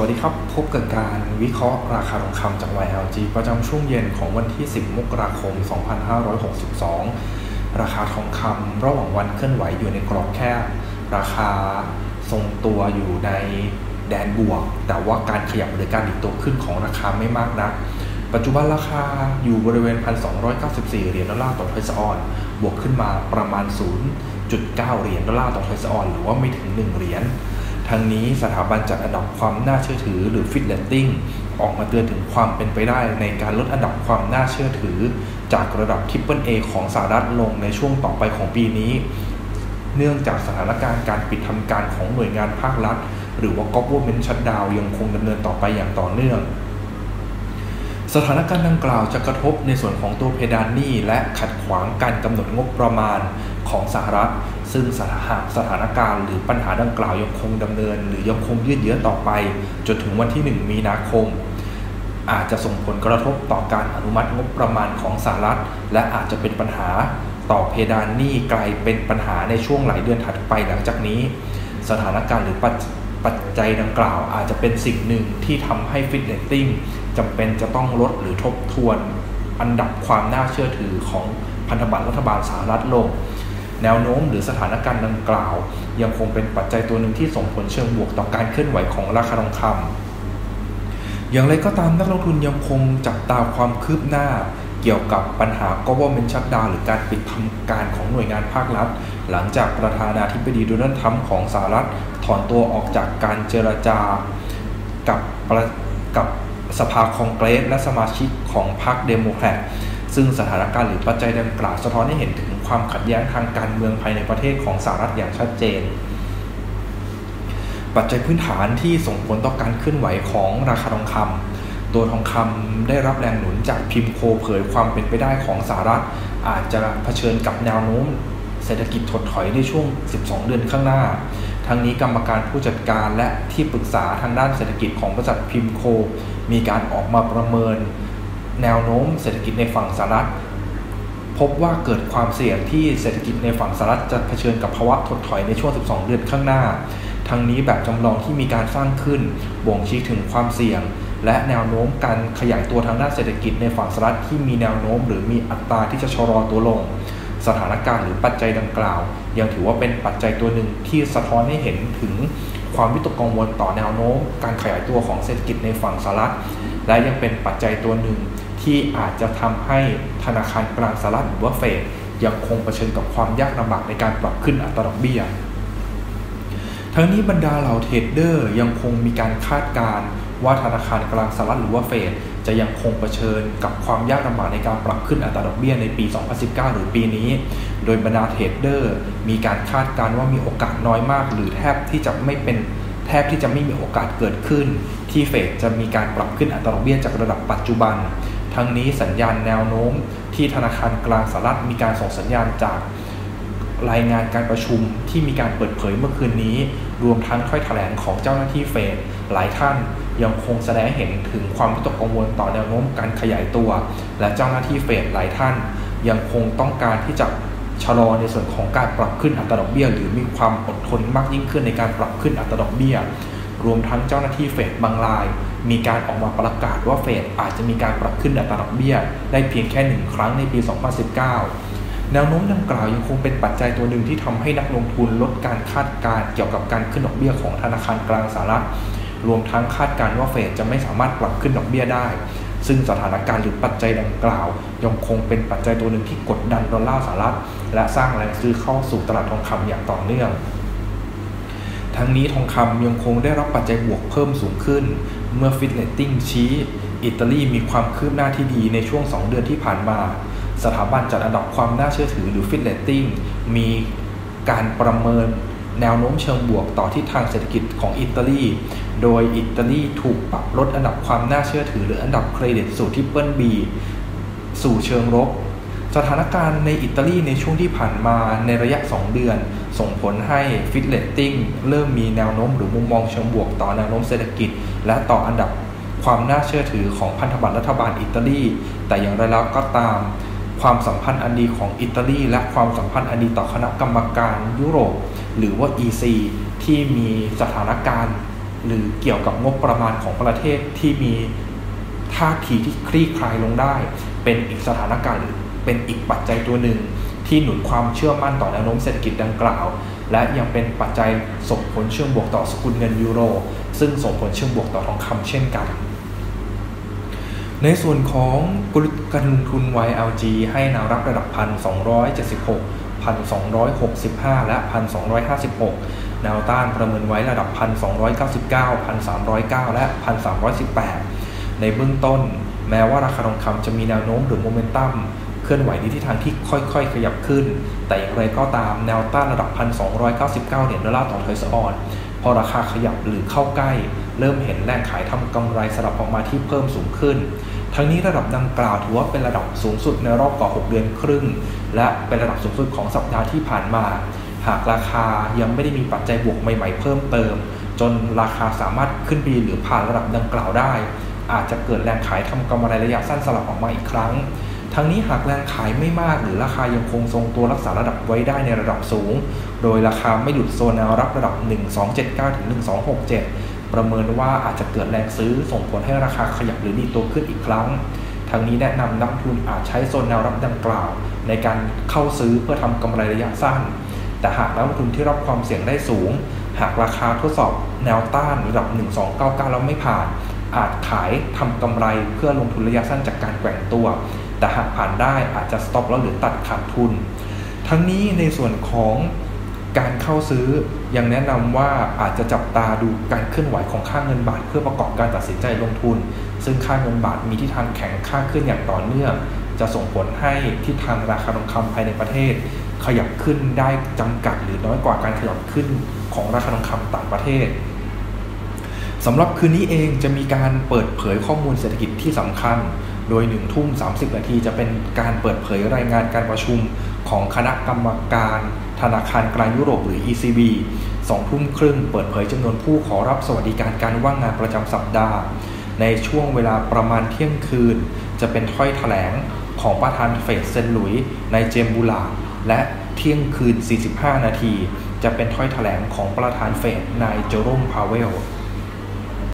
วัสดีครับ พบกับการวิเคราะห์ราคาทองคำจาก YLG ประจำช่วงเย็นของวันที่ 10 มกราคม 2562 ราคาทองคำระหว่างวันเคลื่อนไหวอยู่ในกรอบแคบราคาทรงตัวอยู่ในแดนบวก แต่ว่าการขยับหรือการดิดตัวขึ้นของราคาไม่มากนัก ปัจจุบันราคาอยู่บริเวณ 1,294 เหรียญดอลลาร์ต่อทอยส์ออน บวกขึ้นมาประมาณ 0.9 เหรียญดอลลาร์ต่อทอยส์ออน หรือว่าไม่ถึง 1 เหรียญ ทั้งนี้สถาบันจัดอันดับความน่าเชื่อถือ หรือฟิตเลตติ้งออกมาเตือนถึงความเป็นไปได้ในการลดอันดับความน่าเชื่อถือ จากระดับทิปเปิลเอของสหรัฐลงในช่วงต่อไปของปีนี้ เนื่องจากสถานการณ์การปิดทำการของหน่วยงานภาครัฐ หรือว่า government shutdown ยังคงดำเนินต่อไปอย่างต่อเนื่องสถานการณ์ดังกล่าวจะกระทบในส่วนของตัวเพดานหนี้และขัดขวางการกำหนดงบประมาณของสหรัฐ ซึ่งสถาสถานการณ์หรือปัญหาดังกล่าวยังคงดำเนิน หรือยังคงยืดเยื้อต่อไป จนถึงวันที่ 1 มีนาคม อาจจะส่งผลกระทบต่อการอนุมัติงบประมาณของสหรัฐ และอาจจะเป็นปัญหาต่อเพดานหนี้กลายเป็นปัญหาในช่วงหลายเดือนถัดไปหลังจากนี้ สถานการณ์หรือปัจจัยดังกล่าวอาจจะเป็นสิ่งหนึ่งที่ทำให้ฟิตเนสติ้งจำเป็นจะต้องลดหรือทบทวน อันดับความน่าเชื่อถือของพันธบัตรรัฐบาลสหรัฐลง แนวโน้มหรือสถานการณ์ดังกล่าว ยังคงเป็นปัจจัยตัวหนึ่งที่ส่งผลเชิงบวกต่อการเคลื่อนไหวของราคาทองคำอย่างไรก็ตามนักลงทุนยังคงจับตาความคืบหน้าเกี่ยวกับปัญหา government shutdown หรือการปิดทำการของหน่วยงานภาครัฐ หลังจากประธานาธิบดีโดนัลด์ทรัมป์ของสหรัฐ ถอนตัวออกจากการเจรจากับกับสภาคองเกรสและสมาชิกของพรรคเดโมแครตซึ่งสถานการณ์หรือปัจจัยดังกล่าวสะท้อนให้เห็นถึง ความขัดแย้งทางการเมืองภายในประเทศของสหรัฐอย่างชัดเจน ปัจจัยพื้นฐานที่ส่งผลต่อการเคลื่อนไหวของราคาทองคำตัวทองคำได้รับแรงหนุนจากพิมโคเผยความเป็นไปได้ของสหรัฐ อาจจะเผชิญกับแนวโน้มเศรษฐกิจถดถอยในช่วง 12 เดือนข้างหน้า ทั้งนี้กรรมการผู้จัดการและที่ปรึกษาทางด้านเศรษฐกิจของบริษัทพิมโค มีการออกมาประเมิน แนวโน้มเศรษฐกิจในฝั่งสหรัฐ พบว่าเกิดความเสี่ยงที่เศรษฐกิจในฝั่งสหรัฐจะเผชิญกับภาวะถดถอยในช่วง 12 เดือนข้างหน้า ทั้งนี้แบบจำลองที่มีการสร้างขึ้น บ่งชี้ถึงความเสี่ยง และแนวโน้มการขยายตัวทางด้านเศรษฐกิจในฝั่งสหรัฐที่มีแนวโน้ม หรือมีอัตราที่จะชะลอตัวลง สถานการณ์หรือปัจจัยดังกล่าว ยังถือว่าเป็นปัจจัยตัวหนึ่งที่สะท้อนให้เห็นถึงความวิตกกังวลต่อแนวโน้ม การขยายตัวของเศรษฐกิจในฝั่งสหรัฐ และยังเป็นปัจจัยตัวหนึ่งที่อาจจะทำให้ ธนาคารกลางสหรัฐหรือว่าเฟดยังคงเผชิญกับความยากลำบากในการปรับขึ้นอัตราดอกเบี้ย ทั้งนี้บรรดาเหล่าเทรดเดอร์ยังคงมีการคาดการณ์ว่าธนาคารกลางสหรัฐหรือว่าเฟดจะยังคงเผชิญกับความยากลำบากในการปรับขึ้นอัตราดอกเบี้ยในปี 2019 หรือปีนี้ โดยบรรดาเทรดเดอร์มีการคาดการณ์ว่ามีโอกาสน้อยมาก หรือแทบที่จะไม่เป็นแทบที่จะไม่มีโอกาสเกิดขึ้น ที่เฟดจะมีการปรับขึ้นอัตราดอกเบี้ยจากระดับปัจจุบัน ทั้งนี้สัญญาณแนวโน้มที่ธนาคารกลางสหรัฐมีการส่งสัญญาณจากรายงานการประชุมที่มีการเปิดเผยเมื่อคืนนี้ รวมทั้งถ้อยแถลงของเจ้าหน้าที่เฟดหลายท่านยังคงแสดงเห็นถึงความวิตกกังวลต่อแนวโน้มการขยายตัว และเจ้าหน้าที่เฟดหลายท่าน ยังคงต้องการที่จะชะลอในส่วนของการปรับขึ้นอัตราดอกเบี้ย หรือมีความอดทนมากยิ่งขึ้นในการปรับขึ้นอัตราดอกเบี้ย รวมทั้งเจ้าหน้าที่เฟดบางราย มีการออกมาประกาศว่าเฟดอาจจะมีการปรับขึ้นอัตราดอกเบี้ย ได้เพียงแค่หนึ่งครั้งในปี 2019 แนวโน้มดังกล่าวยังคงเป็นปัจจัยตัวหนึ่งที่ทำให้นักลงทุนลดการคาดการเกี่ยวกับการขึ้นดอกเบี้ยของธนาคารกลางสหรัฐ รวมทั้งคาดการว่าเฟดจะไม่สามารถปรับขึ้นดอกเบี้ยได้ ซึ่งสถานการณ์หรือปัจจัยดังกล่าวยังคงเป็นปัจจัยตัวหนึ่งที่กดดันดอลลาร์สหรัฐ และสร้างแรงซื้อเข้าสู่ตลาดทองคำอย่างต่อเนื่องทั้งนี้ทองคำยังคงได้รับปัจจัยบวกเพิ่มสูงขึ้น เมื่อฟิตเลตติ้งชี้อิตาลีมีความคืบหน้าที่ดีในช่วง 2 เดือนที่ผ่านมา สถาบันจัดอันดับความน่าเชื่อถือหรือฟิตเลตติ้งมีการประเมินแนวโน้มเชิงบวกต่อทิศทางเศรษฐกิจของอิตาลี โดยอิตาลีถูกปรับลดอันดับความน่าเชื่อถือ หรืออันดับเครดิตสู่ทิปเปิลบีสู่เชิงลบ สถานการณ์ในอิตาลีในช่วงที่ผ่านมาในระยะ 2 เดือน ส่งผลให้ฟิตเลตติ้งเริ่มมีแนวโน้มหรือมุมมองเชิงบวกต่อแนวโน้มเศรษฐกิจ และต่ออันดับความน่าเชื่อถือของพันธบัตรรัฐบาลอิตาลี แต่อย่างไรแล้วก็ตาม ความสัมพันธ์อันดีของอิตาลี และความสัมพันธ์อันดีต่อคณะกรรมการยุโรป หรือว่า EC ที่มีสถานการณ์ หรือเกี่ยวกับงบประมาณของประเทศที่มีท่าทีที่คลี่คลายลงได้ เป็นอีกสถานการณ์ เป็นอีกปัจจัยตัวหนึ่ง ที่หนุนความเชื่อมั่นต่อแนวโน้มเศรษฐกิจดังกล่าว และยังเป็นปัจจัยส่งผลเชื่อมบวกต่อสกุลเงินยูโร ซึ่งส่งผลเชื่อมบวกต่อทองคำเช่นกัน ในส่วนของกลการลงทุน YLG ให้แนวรับระดับ 1,276 1,265 และ 1,256 แนวต้านประเมินไว้ระดับ 1,299 1,309 และ 1,318 ในเบื้องต้น แม้ว่าราคาทองคำจะมีแนวโน้มหรือโมเมนตัม เคลื่อนไหวในทิศทางที่ค่อยๆ ขยับขึ้น แต่อย่างไรก็ตามแนวต้านระดับ 1,299 เหรียญดอลลาร์ต่อเทอร์สออนพอราคาขยับหรือเข้าใกล้ เริ่มเห็นแรงขายทำกำไรสลับออกมาที่เพิ่มสูงขึ้น ทั้งนี้ระดับดังกล่าวถือว่าเป็นระดับสูงสุดในรอบกว่า 6 เดือนครึ่ง และเป็นระดับสูงสุดของสัปดาห์ที่ผ่านมา หากราคายังไม่ได้มีปัจจัยบวกใหม่ ๆ เพิ่มเติม จนราคาสามารถขึ้นไปหรือผ่านระดับดังกล่าวได้ อาจจะเกิดแรงขายทำกำไรระยะสั้นสลับออกมาอีกครั้ง ทั้งนี้หากแรงขายไม่มากหรือราคายังคงทรงตัวรักษาระดับไว้ได้ในระดับสูง โดยราคาไม่หลุดโซนแนวรับระดับ 1279ถึง1267 ประเมินว่าอาจจะเกิดแรงซื้อส่งผลให้ราคาขยับหรือดีตัวขึ้นอีกครั้ง ทั้งนี้แนะนำนักทุนอาจใช้โซนแนวรับดังกล่าว ในการเข้าซื้อเพื่อทำกำไรระยะสั้น แต่หากนักลงทุนที่รับความเสี่ยงได้สูง หากราคาทดสอบแนวต้านระดับ 1299 แล้วไม่ผ่าน อาจขายทำกำไรเพื่อลงทุนระยะสั้นจากการแกว่งตัว แต่หากผ่านได้อาจจะสต็อปแล้วหรือตัดขาดทุน ทั้งนี้ในส่วนของการเข้าซื้อยังแนะนำว่าอาจจะจับตาดูการเคลื่อนไหวของค่าเงินบาท เพื่อประกอบการตัดสินใจลงทุน ซึ่งค่าเงินบาทมีทิศทางแข็งค่าขึ้นอย่างต่อเนื่อง จะส่งผลให้ทิศทางราคาทองคำภายในประเทศ ขยับขึ้นได้จำกัดหรือน้อยกว่าการขยับขึ้นของราคาทองคำต่างประเทศสำหรับคืนนี้เองจะมีการเปิดเผยข้อมูลเศรษฐกิจที่สำคัญ โดย1ทุ่ม30 นาทีจะเป็นการเปิดเผยรายงานการประชุมของคณะกรรมการธนาคารกลางยุโรปหรือ ECB 2ทุ่มครึ่งเปิดเผยจำนวนผู้ขอรับสวัสดิการการว่างงานประจำสัปดาห์ ในช่วงเวลาประมาณเที่ยงคืน จะเป็นถ้อยแถลงของประธานเฟดเซนหลุยในเจมบูลาและเที่ยงคืน 45 นาที จะเป็นถ้อยแถลงของประธานเฟดนายโจโรมพาเวล